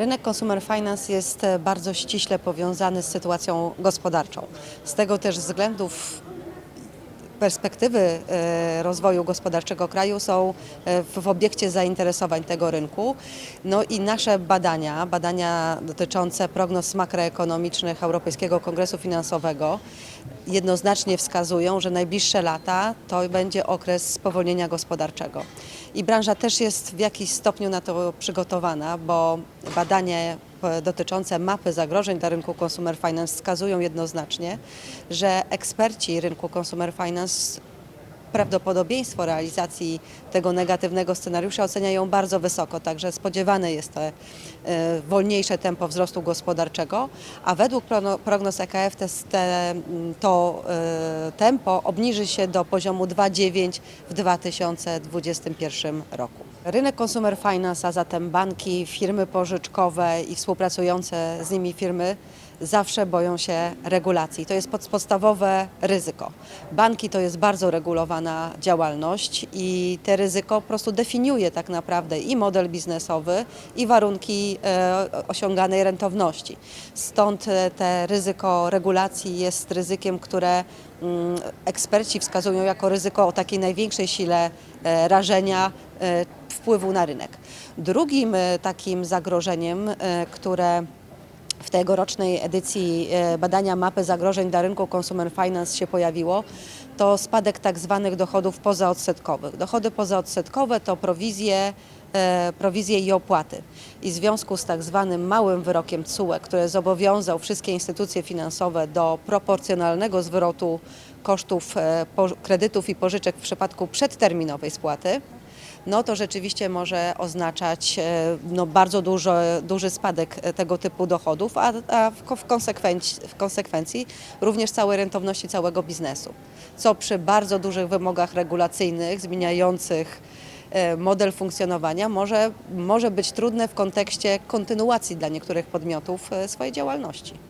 Rynek Consumer Finance jest e, bardzo ściśle powiązany z sytuacją gospodarczą. Z tego też względów perspektywy e, rozwoju gospodarczego kraju są e, w obiekcie zainteresowań tego rynku. No i nasze badania, badania dotyczące prognoz makroekonomicznych Europejskiego Kongresu Finansowego jednoznacznie wskazują, że najbliższe lata to będzie okres spowolnienia gospodarczego. I branża też jest w jakiś stopniu na to przygotowana, bo badanie dotyczące mapy zagrożeń dla rynku Consumer Finance wskazują jednoznacznie, że eksperci rynku Consumer Finance prawdopodobieństwo realizacji tego negatywnego scenariusza oceniają bardzo wysoko, także spodziewane jest to e, wolniejsze tempo wzrostu gospodarczego, a według prognoz EKF to e, tempo obniży się do poziomu 2,9 w 2021 roku. Rynek Consumer Finance, a zatem banki, firmy pożyczkowe i współpracujące z nimi firmy zawsze boją się regulacji. To jest pod- podstawowe ryzyko. Banki to jest bardzo regulowana działalność i te ryzyko po prostu definiuje tak naprawdę i model biznesowy, i warunki e, osiąganej rentowności. Stąd e, te ryzyko regulacji jest ryzykiem, które mm, eksperci wskazują jako ryzyko o takiej największej sile e, rażenia wpływu na rynek. Drugim e, takim zagrożeniem, e, które w tegorocznej edycji e, badania mapy zagrożeń dla rynku Consumer Finance się pojawiło, to spadek tak zwanych dochodów pozaodsetkowych. Dochody pozaodsetkowe to prowizje, e, prowizje i opłaty. I w związku z tak zwanym małym wyrokiem CUE, który zobowiązał wszystkie instytucje finansowe do proporcjonalnego zwrotu kosztów e, kredytów i pożyczek w przypadku przedterminowej spłaty, no to rzeczywiście może oznaczać e, no, bardzo dużo, duży spadek e, tego typu dochodów, a, a w, ko- w, konsekwencji, w konsekwencji również całej rentowności całego biznesu. Co przy bardzo dużych wymogach regulacyjnych zmieniających e, model funkcjonowania może, może być trudne w kontekście kontynuacji dla niektórych podmiotów swojej działalności.